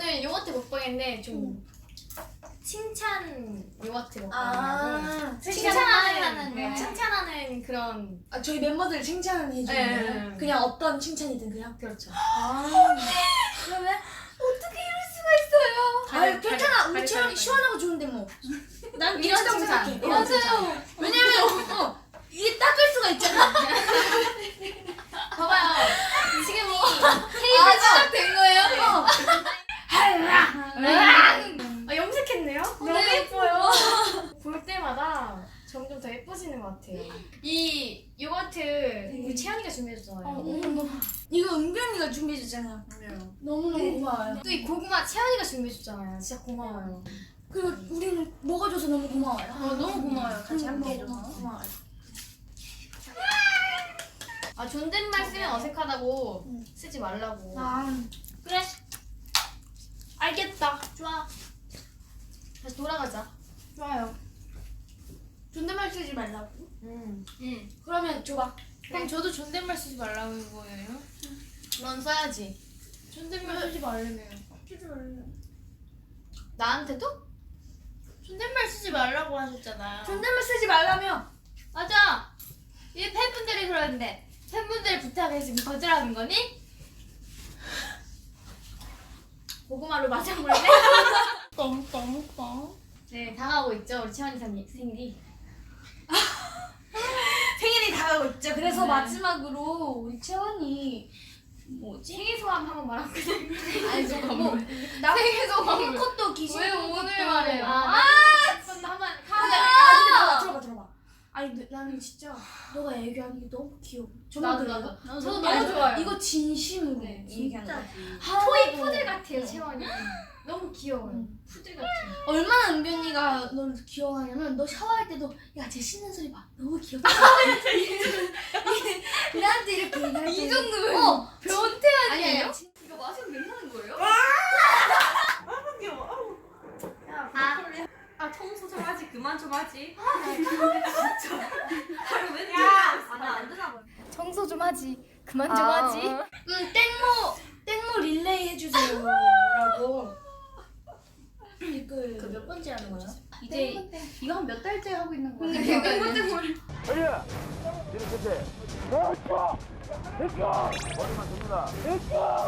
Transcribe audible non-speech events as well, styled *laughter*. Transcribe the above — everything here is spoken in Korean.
오늘 요거트 먹방인데 좀 칭찬 요거트 먹방이라고 아, 칭찬하는 네. 네, 칭찬하는 그런 아, 저희 멤버들 칭찬을 해주는 네, 거예요? 네, 네. 그냥 어떤 칭찬이든 그냥? 그렇죠. 아, 그러면? 어떻게 이럴 수가 있어요? 아, 괜찮아. 우리 채연이 시원하고 좋은데 뭐. 난 이런 칭찬. 이런 칭찬. 왜냐면, 어, 이게 닦을 수가 있잖아. 봐봐요. 지금 이 케이크 시작된 거예요? 어. 아, 염색했네요? 너무 예뻐요. 볼 때마다 점점 더 예뻐지는 것 같아요. 이 요거트 우리 채연이가 준비해줬잖아요. 어머, 이거 은변이가 준비해줬잖아요. 맞아요. 너무너무 고마워요. 또 이 고구마 채연이가 준비해줬잖아요. 진짜 고마워요. 그리고 우리는 먹어줘서 너무 고마워요. 어, 너무 고마워요. 같이 응, 함께 해줘서. 고마워요. 아 존댓말 쓰면 어색하다고 응. 쓰지 말라고. 아, 그래. 알겠다. 좋아. 다시 돌아가자. 좋아요. 존댓말 쓰지 말라고. 응. 응. 그러면 줘봐. 그럼 저도 존댓말 쓰지 말라는 거예요? 넌 써야지. 존댓말 쓰지 말래매요. 쓰지 말래. 나한테도? 존댓말 쓰지 말라고 하셨잖아요. 존댓말 쓰지 말라며. 맞아. 이 팬분들이 그러는데 팬분들 부탁했으면 거절하는 거니? *laughs* 고구마로 맞아 볼래? 뻥뻥뻥. 네, 다가오고 있죠. 우리 채원이 선- 생일이. 생일이 다가오고 있죠. 그래서 네. 마지막으로 우리 채원이 뭐지? 생일 소감 한번 말하거든. 아니 저 뭐, *laughs* 나 생일 소감. 힐컷도 기신 왜 오늘 말해요? 아, 나 한번 아니, 하자. 아니, 들어봐 들어봐. 아니 너- 나는 진짜 너가 애교하는 게 너무 귀여워. 정말 나도 그래요? 나도. 저도 아니, 너무 좋아요. 이거 진심으로 네, 얘기하는 진짜. 거지. 토이 푸들 같아요, 채원이. 너무 귀여워요. 응. 푸들 같아요. 얼마나 은변이가 너를 귀여워하냐면 너 샤워할 때도 야쟤 씻는 소리 봐 너무 귀엽다 이 정도면 어 변태 아니 아니에요? 아니 이거 마시면 괜찮은 거예요? 아, 아 청소 좀 하지 그만 좀 하지. 청소 좀 하지. 그만 좀 아. 하지. 음 땡모 땡모 릴레이 해주세요라고 *laughs* 댓글 그몇 번째 하는 거예요? 이제 이거 한 몇 달째 하고 있는 거야. 근데 몇번 이렇게 돼. 됐어. 됐어. 머리만 듭니다. 됐어.